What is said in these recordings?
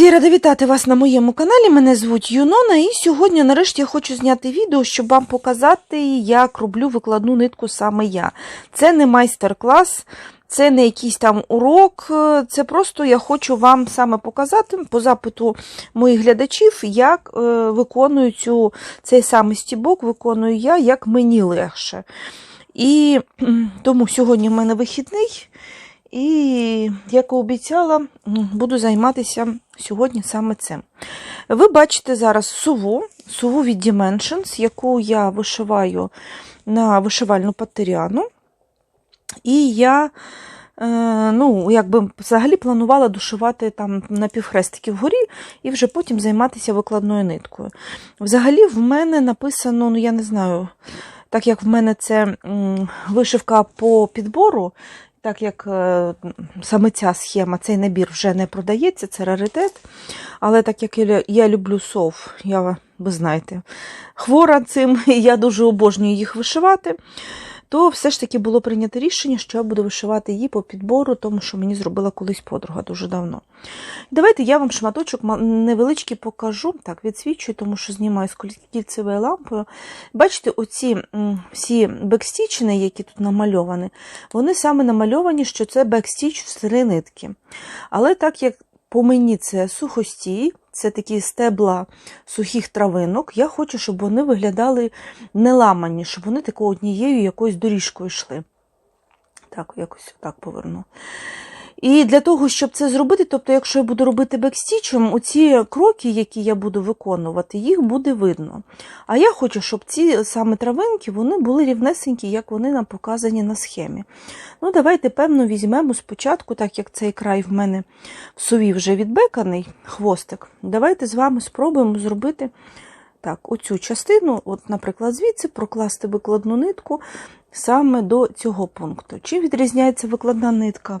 Друзі, рада вітати вас на моєму каналі. Мене звуть Юнона, і сьогодні, нарешті, я хочу зняти відео, щоб вам показати, як роблю викладну нитку саме я. Це не майстер-клас, це не якийсь там урок, це просто я хочу вам саме показати по запиту моїх глядачів, як е, виконую цю, цей самий стібок, виконую я, як мені легше. І тому сьогодні в мене вихідний. І, як і обіцяла, буду займатися сьогодні саме цим. Ви бачите зараз суву, суву від Dimensions, яку я вишиваю на вишивальну патеріану. І я е, ну, якби взагалі планувала дошивати там на півхрестики вгорі і вже потім займатися викладною ниткою. Взагалі, в мене написано, ну я не знаю, так як в мене це вишивка по підбору, так як е, саме ця схема, цей набір вже не продається, це раритет. Але так як я, я люблю сов, я, ви знаєте, хвора цим, і я дуже обожнюю їх вишивати, то все ж таки було прийнято рішення, що я буду вишивати її по підбору, тому що мені зробила колись подруга дуже давно. Давайте я вам шматочок невеличкий покажу. Так, відсвічую, тому що знімаю з кільцевою лампою. Бачите, оці всі бекстічини, які тут намальовані, вони саме намальовані, що це бекстіч з три нитки. Але так як по мені це сухостій, це такі стебла сухих травинок, я хочу, щоб вони виглядали не ламані, щоб вони такою однією якоюсь доріжкою йшли. Так, якось так поверну. І для того, щоб це зробити, тобто, якщо я буду робити бекстічем, оці кроки, які я буду виконувати, їх буде видно. А я хочу, щоб ці саме травинки вони були рівнесенькі, як вони нам показані на схемі. Ну, давайте, певно, візьмемо спочатку, так як цей край в мене в сові вже відбеканий, хвостик. Давайте з вами спробуємо зробити так, оцю частину, от, наприклад, звідси прокласти викладну нитку саме до цього пункту. Чи відрізняється викладна нитка?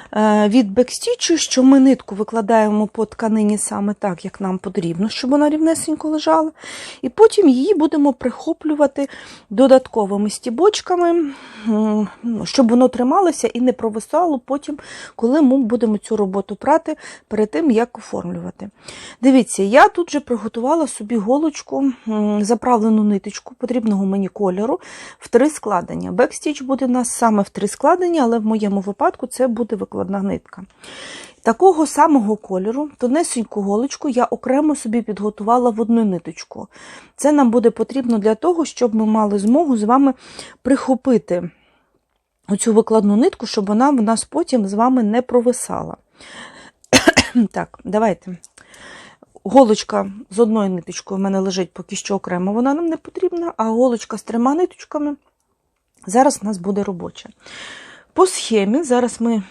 Від бекстічу, що ми нитку викладаємо по тканині саме так, як нам потрібно, щоб вона рівнесенько лежала. І потім її будемо прихоплювати додатковими стібочками, щоб воно трималося і не провисало потім, коли ми будемо цю роботу прати перед тим, як оформлювати. Дивіться, я тут вже приготувала собі голочку, заправлену ниточку потрібного мені кольору в три складення. Бекстіч буде у нас саме в три складення, але в моєму випадку це буде викладна нитка. Такого самого кольору, тонесеньку голочку я окремо собі підготувала в одну ниточку. Це нам буде потрібно для того, щоб ми мали змогу з вами прихопити оцю викладну нитку, щоб вона в нас потім з вами не провисала. Так, давайте. Голочка з одною ниточкою в мене лежить поки що окремо, вона нам не потрібна, а голочка з трьома ниточками зараз у нас буде робоча. По схемі, зараз ми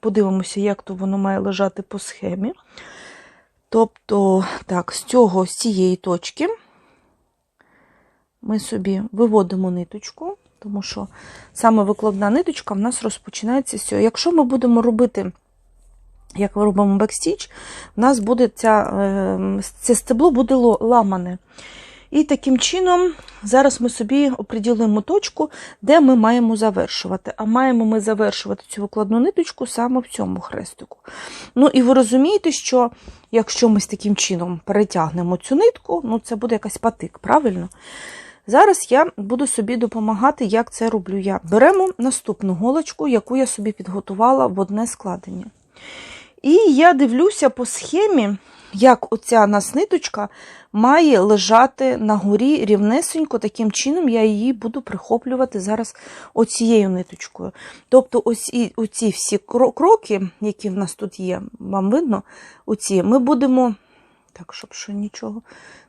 подивимося, як то воно має лежати по схемі. Тобто, так, з цього, з цієї точки ми собі виводимо ниточку, тому що саме викладна ниточка в нас розпочинається з цього. Якщо ми будемо робити як ми робимо бекстіч, у нас буде ця, е, це стебло буде ламане. І таким чином, зараз ми собі оприділимо точку, де ми маємо завершувати. А маємо ми завершувати цю викладну ниточку саме в цьому хрестику. Ну і ви розумієте, що якщо ми з таким чином перетягнемо цю нитку, ну це буде якась патик, правильно? Зараз я буду собі допомагати, як це роблю я. Беремо наступну голочку, яку я собі підготувала в одне складення. І я дивлюся по схемі, як оця нас ниточка має лежати на горі рівнесенько, таким чином я її буду прихоплювати зараз оцією ниточкою. Тобто оці, оці всі кроки, які в нас тут є, вам видно, оці, ми будемо. Так, щоб ще нічого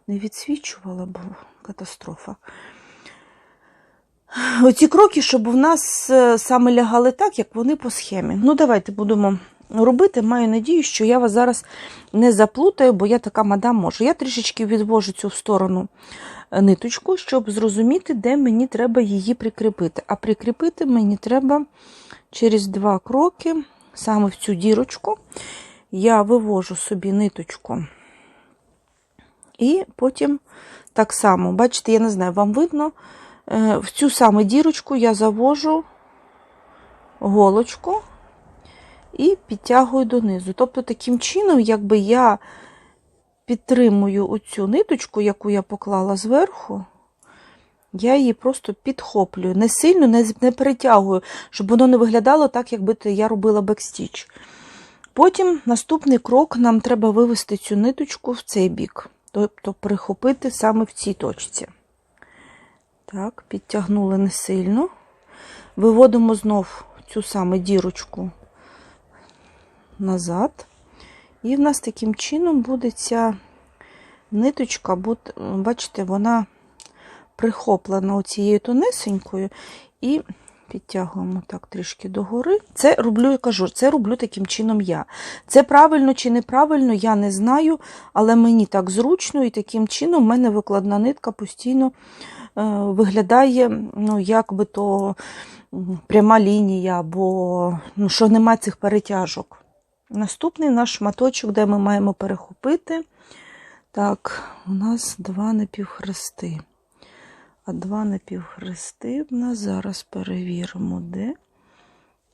не відсвічувало, бо катастрофа. Оці кроки, щоб в нас е, саме лягали так, як вони по схемі. Ну, давайте будемо робити. Маю надію, що я вас зараз не заплутаю, бо я така мадам можу. Я трішечки відвожу цю в сторону е, ниточку, щоб зрозуміти, де мені треба її прикріпити. А прикріпити мені треба через два кроки, саме в цю дірочку. Я вивожу собі ниточку. І потім так само, бачите, я не знаю, вам видно, е, в цю саму дірочку я завожу голочку і підтягую донизу. Тобто, таким чином, якби я підтримую оцю ниточку, яку я поклала зверху, я її просто підхоплюю. Не сильно, не, не перетягую, щоб воно не виглядало так, якби я робила бекстіч. Потім наступний крок нам треба вивести цю ниточку в цей бік, тобто прихопити саме в цій точці. Так, підтягнули не сильно. Виводимо знов цю саме дірочку назад. І в нас таким чином буде ця ниточка, бачите, вона прихоплена оцією тонесенькою, і підтягуємо так трішки догори. Це роблю, я кажу, це роблю таким чином я. Це правильно чи неправильно, я не знаю, але мені так зручно, і таким чином в мене викладна нитка постійно е, виглядає, ну, як би то пряма лінія, або ну, що немає цих перетяжок. Наступний наш шматочок, де ми маємо перехопити. Так, у нас два напівхрести. А два напівхрести в нас зараз перевіримо, де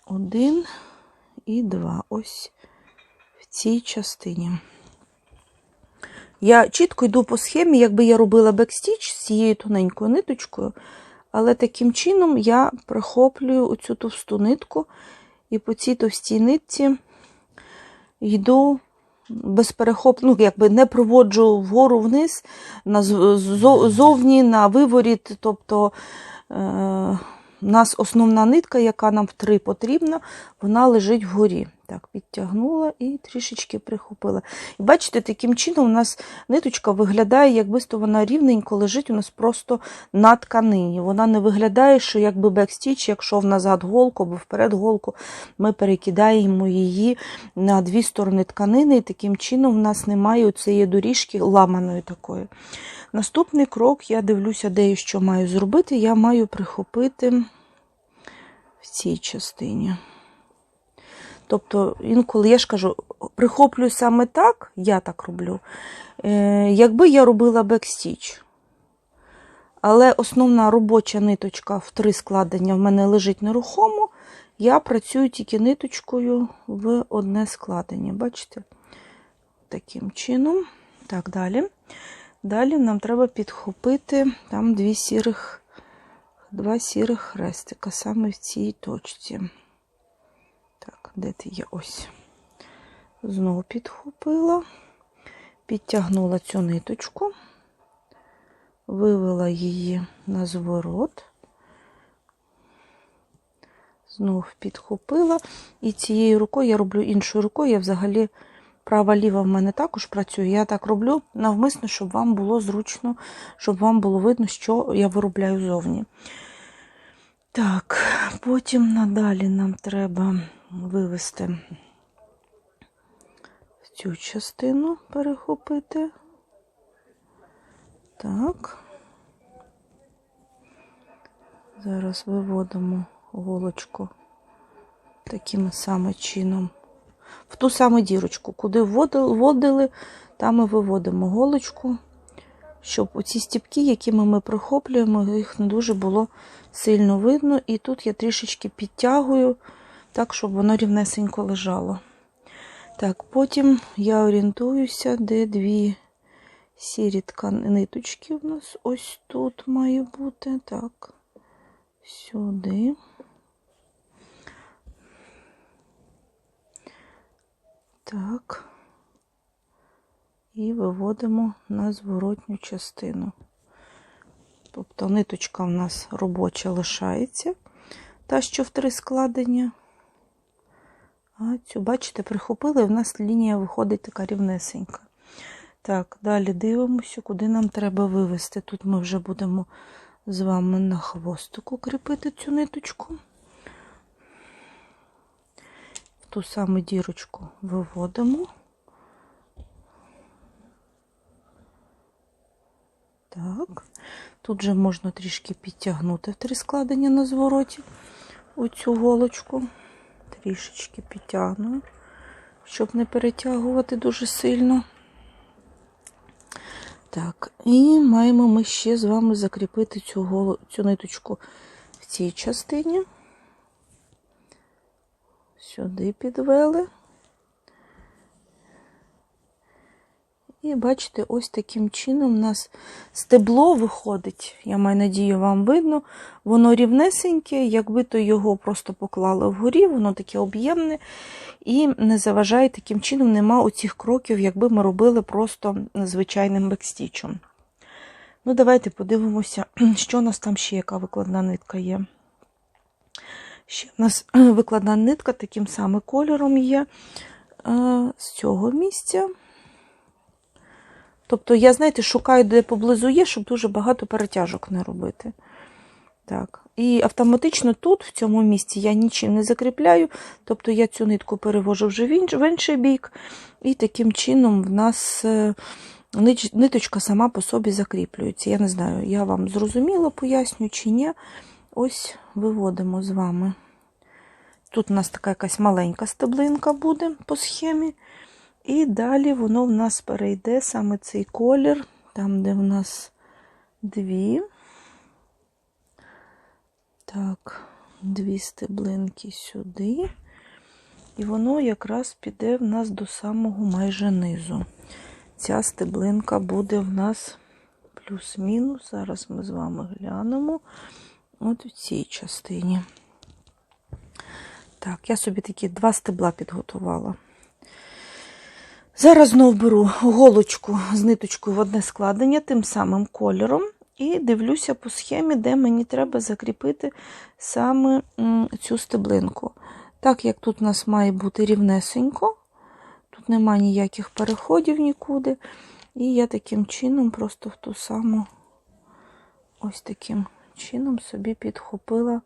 один і два. Ось в цій частині. Я чітко йду по схемі, якби я робила бекстіч з цією тоненькою ниточкою, але таким чином я прихоплюю оцю товсту нитку, і по цій товстій нитці йду без перехоп, ну, якби не проводжу вгору вниз, на зовні, на виворіт, тобто е, у нас основна нитка, яка нам три потрібна, вона лежить вгорі. Так, підтягнула і трішечки прихопила. І бачите, таким чином у нас ниточка виглядає, якби то вона рівненько лежить у нас просто на тканині. Вона не виглядає, що якби бекстіч, якщо в назад голку або вперед голку, ми перекидаємо її на дві сторони тканини, і таким чином в нас немає цієї доріжки ламаної такої. Наступний крок, я дивлюся, де і що маю зробити, я маю прихопити в цій частині. Тобто, інколи я ж кажу, прихоплюю саме так, я так роблю, е, якби я робила бекстіч. Але основна робоча ниточка в три складення в мене лежить нерухомо, я працюю тільки ниточкою в одне складення. Бачите? Таким чином. Так, далі. Далі нам треба підхопити там дві сірих, два сірих хрестика саме в цій точці. Так, де ти є? Ось. Знову підхопила, підтягнула цю ниточку, вивела її на зворот, знову підхопила. І цією рукою я роблю іншою рукою, я взагалі права-ліва в мене також працює. Я так роблю навмисно, щоб вам було зручно, щоб вам було видно, що я виробляю зовні. Так, потім надалі нам треба вивести цю частину, перехопити. Так. Зараз виводимо голочку таким самим чином. В ту саму дірочку, куди вводили, там і виводимо голочку, щоб оці стіпки, якими ми прихоплюємо, їх не дуже було сильно видно. І тут я трішечки підтягую так, щоб воно рівнесенько лежало. Так, потім я орієнтуюся, де дві сірі ниточки в нас ось тут має бути. Так, сюди. Так, і виводимо на зворотню частину. Тобто ниточка в нас робоча лишається, та, що в три складення. А цю, бачите, прихопили, і в нас лінія виходить така рівнесенька. Так, далі дивимося, куди нам треба вивести. Тут ми вже будемо з вами на хвостику кріпити цю ниточку. В ту саму дірочку виводимо. Так, тут же можна трішки підтягнути в три складення на звороті оцю голочку трішечки підтягну, щоб не перетягувати дуже сильно. Так, і маємо ми ще з вами закріпити цю, голу, цю ниточку в цій частині. Сюди підвели. І бачите, ось таким чином у нас стебло виходить. Я маю надію, вам видно. Воно рівнесеньке, якби то його просто поклали вгорі, воно таке об'ємне і не заважає таким чином, нема оцих кроків, якби ми робили просто звичайним бекстічем. Ну, давайте подивимося, що у нас там ще яка викладна нитка є. Ще у нас викладна нитка таким самим кольором є е, з цього місця. Тобто, я, знаєте, шукаю, де поблизу є, щоб дуже багато перетяжок не робити. Так. І автоматично тут, в цьому місці, я нічим не закріпляю. Тобто я цю нитку перевожу вже в в інший бік, і таким чином в нас е, ниточка сама по собі закріплюється. Я не знаю, я вам зрозуміло поясню чи ні. Ось виводимо з вами. Тут у нас така якась маленька стеблинка буде по схемі. І далі воно в нас перейде саме цей колір, там, де в нас дві. Так, дві стеблинки сюди. І воно якраз піде в нас до самого майже низу. Ця стеблинка буде в нас плюс-мінус. Зараз ми з вами глянемо. От в цій частині. Так, я собі такі два стебла підготувала. Зараз знов беру голочку з ниточкою в одне складення тим самим кольором і дивлюся по схемі, де мені треба закріпити саме цю стеблинку. Так як тут у нас має бути рівнесенько, тут немає ніяких переходів нікуди. І я таким чином просто в ту саму ось таким чином собі підхопила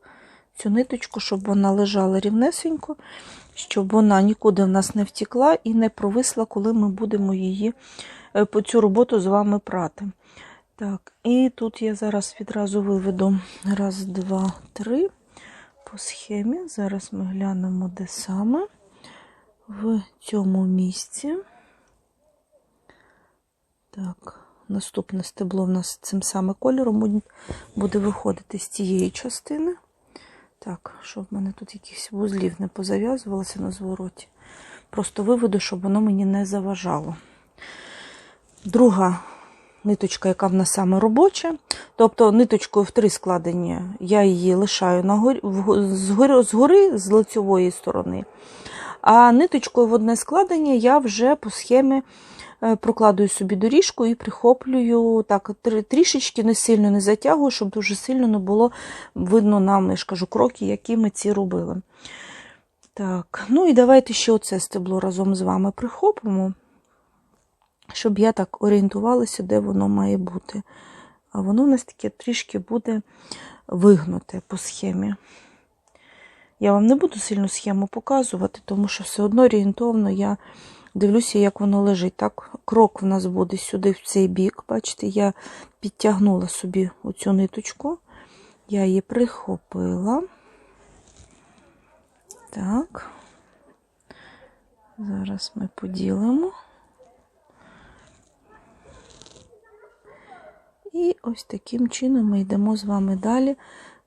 цю ниточку, щоб вона лежала рівнесенько, щоб вона нікуди в нас не втікла і не провисла, коли ми будемо її е, по цю роботу з вами прати. Так, і тут я зараз відразу виведу раз, два, три по схемі. Зараз ми глянемо, де саме в цьому місці. Так, наступне стебло в нас цим самим кольором буде- виходити з цієї частини. Так, щоб в мене тут якихось вузлів не позав'язувалося на звороті. Просто виведу, щоб воно мені не заважало. Друга ниточка, яка в нас саме робоча. Тобто ниточкою в три складення я її лишаю згори, з лицьової сторони. А ниточкою в одне складення я вже по схемі прокладую собі доріжку і прихоплюю так трішечки не сильно не затягую, щоб дуже сильно не було видно нам, я ж кажу, кроки, які ми ці робили. Так, ну і давайте ще оце стебло разом з вами прихопимо, щоб я так орієнтувалася, де воно має бути. А воно у нас таке трішки буде вигнуте по схемі. Я вам не буду сильно схему показувати, тому що все одно орієнтовно я дивлюся, як воно лежить. Так, крок в нас буде сюди, в цей бік. Бачите, я підтягнула собі оцю ниточку, я її прихопила. Так, зараз ми поділимо. І ось таким чином ми йдемо з вами далі.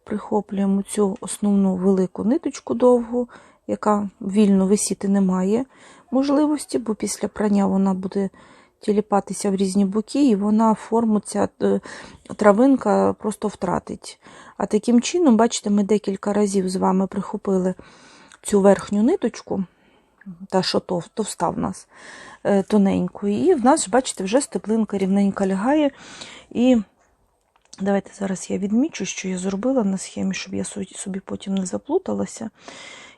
Прихоплюємо цю основну велику ниточку довгу, яка вільно висіти не має можливості, бо після прання вона буде тіліпатися в різні боки, і вона форму ця е, травинка просто втратить. А таким чином, бачите, ми декілька разів з вами прихопили цю верхню ниточку, та що тов- товста в нас е, тоненьку, і в нас, бачите, вже степлинка рівненько лягає. І давайте зараз я відмічу, що я зробила на схемі, щоб я собі потім не заплуталася.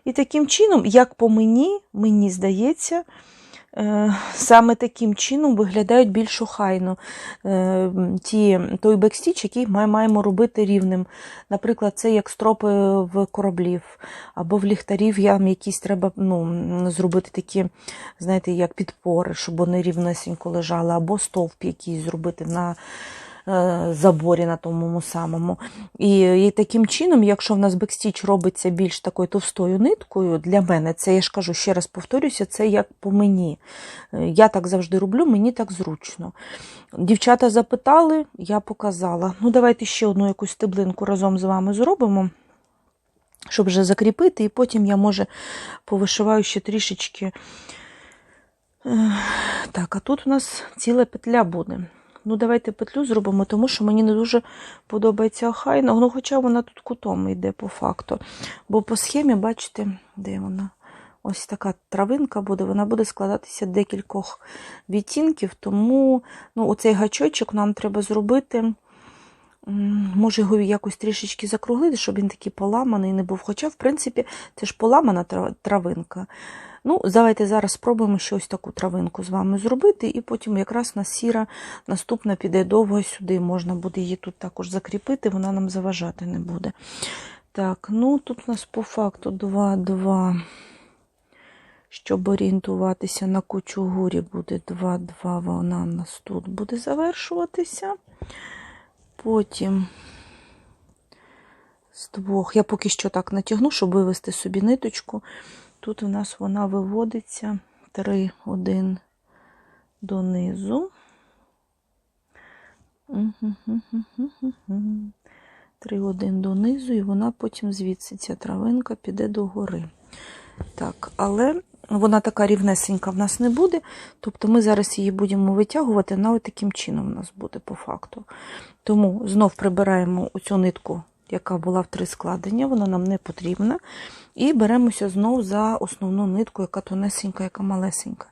І таким чином, як по мені, мені здається, е, саме таким чином виглядають більш охайно е, ті, той бекстіч, який ми маємо робити рівним. Наприклад, це як стропи в кораблів або в ліхтарів ям якісь треба ну, зробити такі, знаєте, як підпори, щоб вони рівнесенько лежали, або стовп якийсь зробити на заборі на тому самому. І, і таким чином, якщо в нас бекстіч робиться більш такою товстою ниткою, для мене це я ж кажу, ще раз повторюся, це як по мені. Е, Я так завжди роблю, мені так зручно. Дівчата запитали, я показала. Ну, давайте ще одну якусь стеблинку разом з вами зробимо. щоб вже закріпити, і потім я, може, повишиваю ще трішечки. Е, Так, а тут у нас ціла петля буде. Ну, давайте петлю зробимо, тому що мені не дуже подобається охайна. Ну, хоча вона тут кутом йде по факту. Бо по схемі, бачите, де вона? Ось така травинка буде, вона буде складатися декількох відтінків, тому ну, оцей гачочок нам треба зробити. Може його якось трішечки закруглити, щоб він такий поламаний не був. Хоча, в принципі, це ж поламана травинка. Ну, давайте зараз спробуємо ще ось таку травинку з вами зробити, і потім якраз на сіра наступна піде довго сюди. Можна буде її тут також закріпити, вона нам заважати не буде. Так, ну тут у нас по факту 2-2. Щоб орієнтуватися на кучугурі, буде 2-2, вона у нас тут буде завершуватися. Потім з двох, я поки що так натягну, щоб вивести собі ниточку. Тут у нас вона виводиться 3, 1 донизу. 3, 1 донизу, і вона потім звідси ця травинка піде догори. Так, але вона така рівнесенька в нас не буде. Тобто ми зараз її будемо витягувати, вона таким чином у нас буде по факту. Тому знов прибираємо оцю нитку, яка була в три складення, вона нам не потрібна. І беремося знов за основну нитку, яка тонесенька, яка малесенька.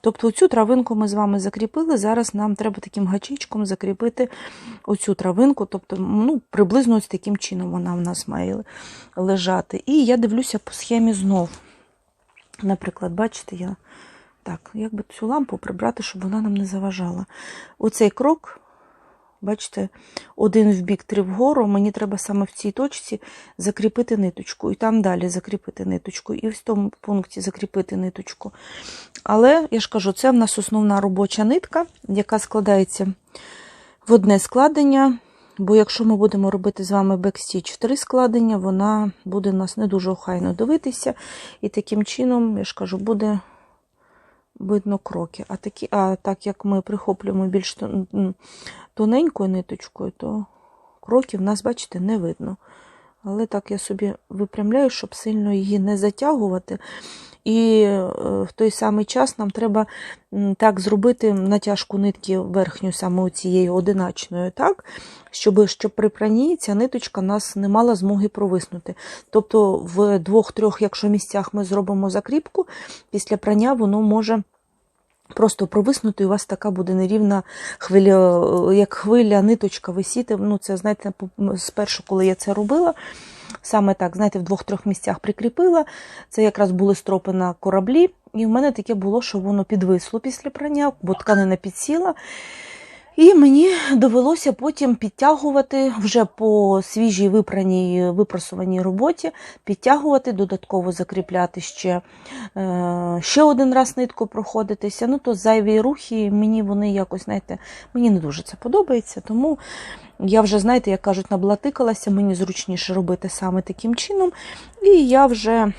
Тобто оцю травинку ми з вами закріпили. Зараз нам треба таким гачичком закріпити оцю травинку, тобто ну, приблизно ось таким чином вона в нас має лежати. І я дивлюся по схемі знов. Наприклад, бачите, я так, як цю лампу прибрати, щоб вона нам не заважала. Оцей крок, бачите, один в бік, три вгору. Мені треба саме в цій точці закріпити ниточку. І там далі закріпити ниточку, і в тому пункті закріпити ниточку. Але, я ж кажу, це в нас основна робоча нитка, яка складається в одне складення. Бо якщо ми будемо робити з вами бекстіч в три складення, вона буде нас не дуже охайно дивитися. І таким чином, я ж кажу, буде видно кроки. А, такі, а так як ми прихоплюємо більш тоненькою ниточкою, то кроків нас, бачите, не видно. Але так я собі випрямляю, щоб сильно її не затягувати. І е, в той самий час нам треба так зробити натяжку нитки верхню, саме цією одиначною, так, щоб, щоб при пранні ця ниточка нас не мала змоги провиснути. Тобто в двох-трьох, якщо місцях ми зробимо закріпку, після прання воно може просто провиснути, у вас така буде нерівна хвиля, як хвиля, ниточка висіти. Ну, це, знаєте, спершу, коли я це робила, саме так, знаєте, в двох-трьох місцях прикріпила. Це якраз були стропи на кораблі, і в мене таке було, що воно підвисло після прання, бо тканина підсіла. І мені довелося потім підтягувати вже по свіжій випраній випрасуваній роботі, підтягувати, додатково закріпляти ще, е, ще один раз нитку проходитися. Ну, то зайві рухи, мені вони якось, знаєте, мені не дуже це подобається. Тому я вже, знаєте, як кажуть, наблатикалася, мені зручніше робити саме таким чином. І я вже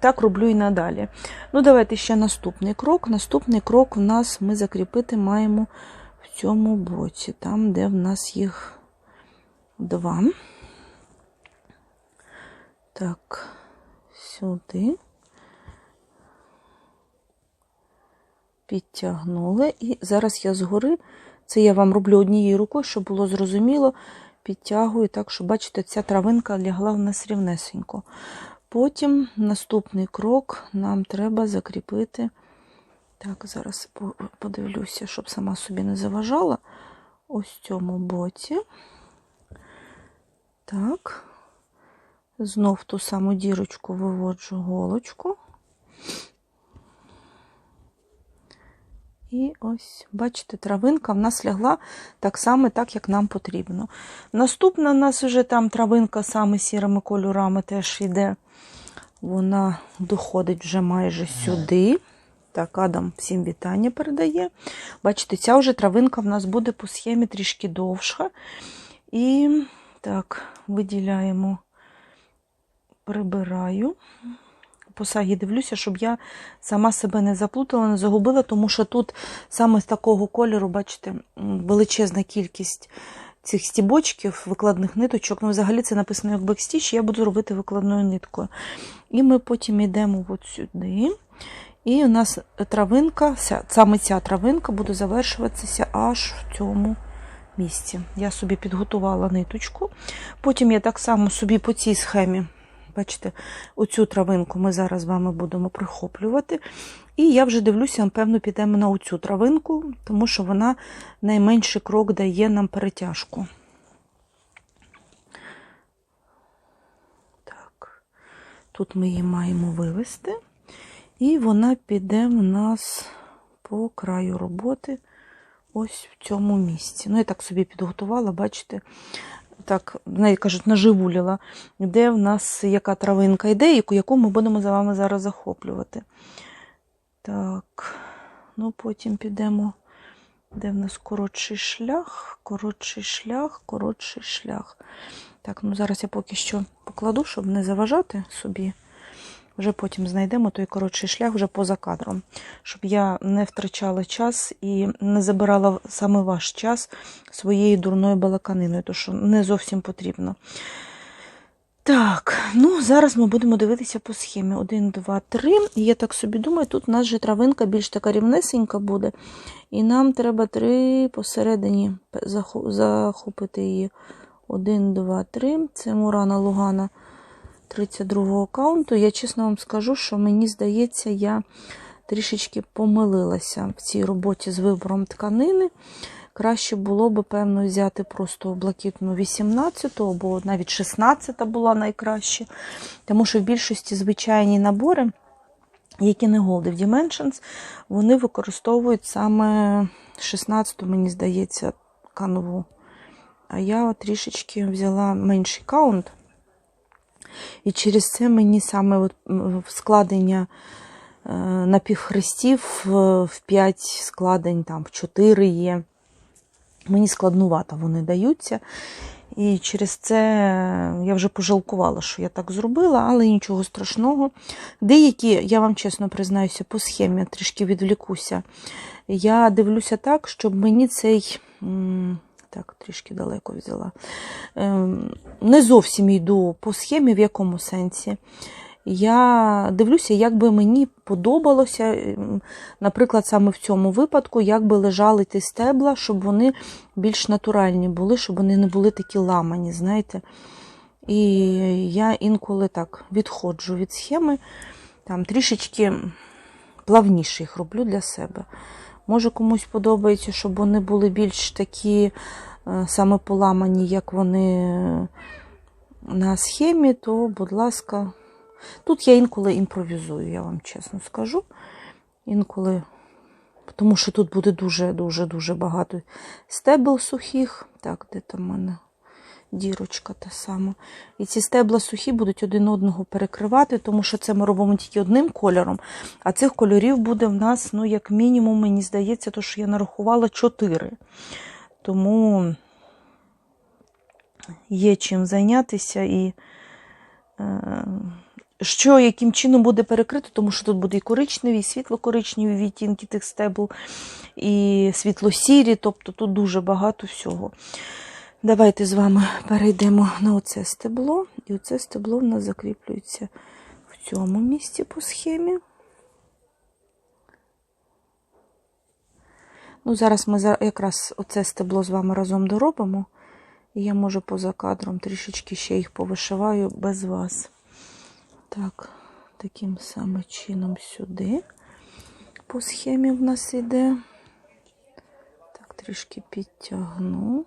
так роблю і надалі. Ну, давайте ще наступний крок. Наступний крок у нас ми закріпити маємо в цьому боці, там, де в нас їх два. Так, сюди. Підтягнули. І зараз я згори, це я вам роблю однією рукою, щоб було зрозуміло, підтягую так, що, бачите, ця травинка лягла в нас рівнесенько. Потім наступний крок нам треба закріпити. Так, зараз подивлюся, щоб сама собі не заважала. Ось цьому боці. Так. Знов ту саму дірочку виводжу голочку. І ось, бачите, травинка в нас лягла так само, так, як нам потрібно. Наступна в нас вже там травинка саме сірими кольорами теж йде. Вона доходить вже майже сюди. Так, Адам всім вітання передає. Бачите, ця вже травинка в нас буде по схемі трішки довша. І так, виділяємо, прибираю. По сагі дивлюся, щоб я сама себе не заплутала, не загубила, тому що тут саме з такого кольору, бачите, величезна кількість цих стібочків, викладних ниточок. Ну, взагалі це написано як бекстіч, я буду робити викладною ниткою. І ми потім йдемо от сюди. І у нас травинка, саме ця травинка буде завершуватися аж в цьому місці. Я собі підготувала ниточку. Потім я так само собі по цій схемі, бачите, оцю травинку ми зараз з вами будемо прихоплювати. І я вже дивлюся, напевно, підемо на оцю травинку, тому що вона найменший крок дає нам перетяжку. Тут ми її маємо вивести. І вона піде в нас по краю роботи ось в цьому місці. Ну, я так собі підготувала, бачите, так, неї кажуть, наживуліла, де в нас яка травинка йде, яку ми будемо за вами зараз захоплювати. Так, ну потім підемо, де в нас коротший шлях, коротший шлях, коротший шлях. Так, ну зараз я поки що покладу, щоб не заважати собі. Вже потім знайдемо той коротший шлях вже поза кадром, щоб я не втрачала час і не забирала саме ваш час своєю дурною балаканиною, то що не зовсім потрібно. Так, ну зараз ми будемо дивитися по схемі. 1, 2, 3. І я так собі думаю, тут у нас же травинка більш така рівнесенька буде. І нам треба три посередині захопити її. 1, 2, 3. Це Мурана Лугана 32-го аккаунту. Я чесно вам скажу, що мені здається, я трішечки помилилася в цій роботі з вибором тканини. Краще було б, певно, взяти просто блакитну 18 або навіть 16-та була найкраще. Тому що в більшості звичайні набори, які не Gold Dimensions, вони використовують саме 16-ту, мені здається, канву. А я трішечки взяла менший каунт. І через це мені саме от, складення е, напівхрестів е, в 5 складень, там в 4 є. Мені складнувато вони даються. І через це я вже пожалкувала, що я так зробила, але нічого страшного. Деякі, я вам чесно признаюся, по схемі трішки відвлікуся. Я дивлюся так, щоб мені цей. Так, трішки далеко взяла. Ем, Не зовсім йду по схемі, в якому сенсі. Я дивлюся, як би мені подобалося, ем, наприклад, саме в цьому випадку, як би лежали ті стебла, щоб вони більш натуральні були, щоб вони не були такі ламані, знаєте. І я інколи так відходжу від схеми, там трішечки плавніше їх роблю для себе. Може, комусь подобається, щоб вони були більш такі е, саме поламані, як вони на схемі, то, будь ласка, тут я інколи імпровізую, я вам чесно скажу. Інколи, тому що тут буде дуже-дуже-дуже багато стебел сухих. Так, де там в мене дірочка та сама. І ці стебла сухі будуть один одного перекривати, тому що це ми робимо тільки одним кольором, а цих кольорів буде в нас, ну, як мінімум, мені здається, то, що я нарахувала 4. Тому є чим зайнятися і е, що яким чином буде перекрито, тому що тут буде і коричневі, і світло-коричневі відтінки тих стебл, і світло-сірі, тобто тут дуже багато всього. Давайте з вами перейдемо на оце стебло, і оце стебло в нас закріплюється в цьому місці по схемі. Ну, зараз ми якраз оце стебло з вами разом доробимо. І я, може, поза кадром трішечки ще їх повишиваю без вас. Так, таким самим чином сюди по схемі в нас йде. Так, трішки підтягну.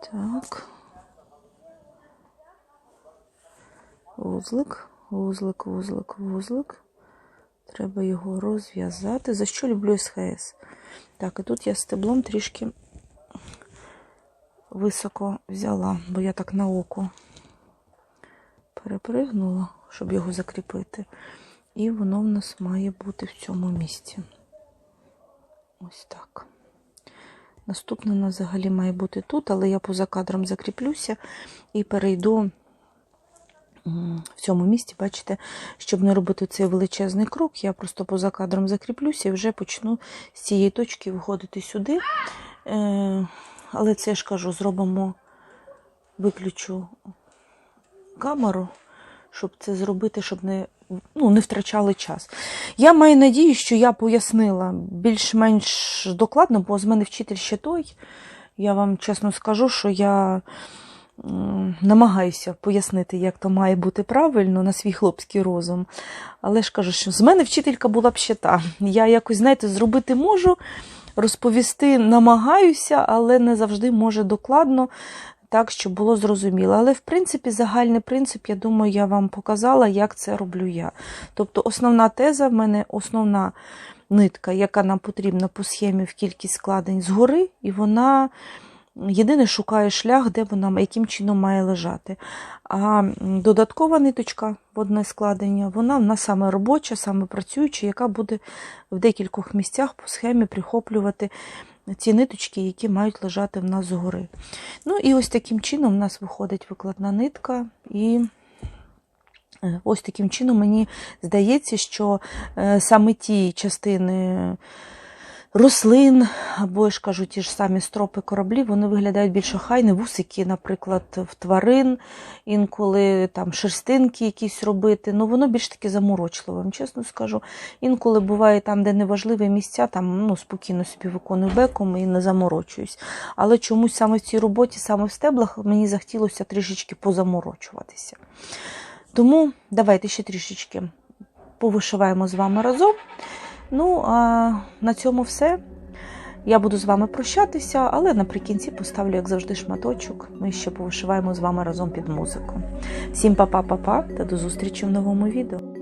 Так. Вузлик, вузлик, вузлик, вузлик. Треба його розв'язати. За що люблю СХС? Так, і тут я стеблом трішки високо взяла, бо я так на око перепригнула, щоб його закріпити. І воно в нас має бути в цьому місці. Ось так. Наступне у нас взагалі має бути тут, але я поза кадром закріплюся і перейду в цьому місці, бачите, щоб не робити цей величезний крок, я просто поза кадром закріплюся і вже почну з цієї точки виходити сюди. Е, але це я ж кажу, зробимо, виключу камеру, щоб це зробити, щоб не, ну, не втрачали час. Я маю надію, що я пояснила більш-менш докладно, бо з мене вчитель ще той. Я вам чесно скажу, що я намагаюся пояснити, як то має бути правильно на свій хлопський розум. Але ж кажу, що з мене вчителька була б ще та. Я якось, знаєте, зробити можу, розповісти намагаюся, але не завжди може докладно. Так, щоб було зрозуміло. Але, в принципі, загальний принцип, я думаю, я вам показала, як це роблю я. Тобто, основна теза в мене основна нитка, яка нам потрібна по схемі в кількість складень згори, і вона єдине шукає шлях, де вона яким чином має лежати. А додаткова ниточка в одне складення, вона в нас саме робоча, саме працююча, яка буде в декількох місцях по схемі прихоплювати ці ниточки, які мають лежати в нас згори. Ну і ось таким чином в нас виходить викладна нитка і. Е, Ось таким чином мені здається, що е, саме ті частини рослин, або ж кажу, ті ж самі стропи кораблів, вони виглядають більш охайно, вусики, наприклад, в тварин, інколи там шерстинки якісь робити. Ну, воно більш таки заморочливо, вам чесно скажу. Інколи буває там, де неважливі місця, там ну, спокійно собі виконую беком і не заморочуюсь. Але чомусь саме в цій роботі, саме в стеблах, мені захотілося трішечки позаморочуватися. Тому давайте ще трішечки повишиваємо з вами разом. Ну, а на цьому все. Я буду з вами прощатися, але наприкінці поставлю, як завжди, шматочок. Ми ще повишиваємо з вами разом під музику. Всім па-па-па-па та до зустрічі в новому відео.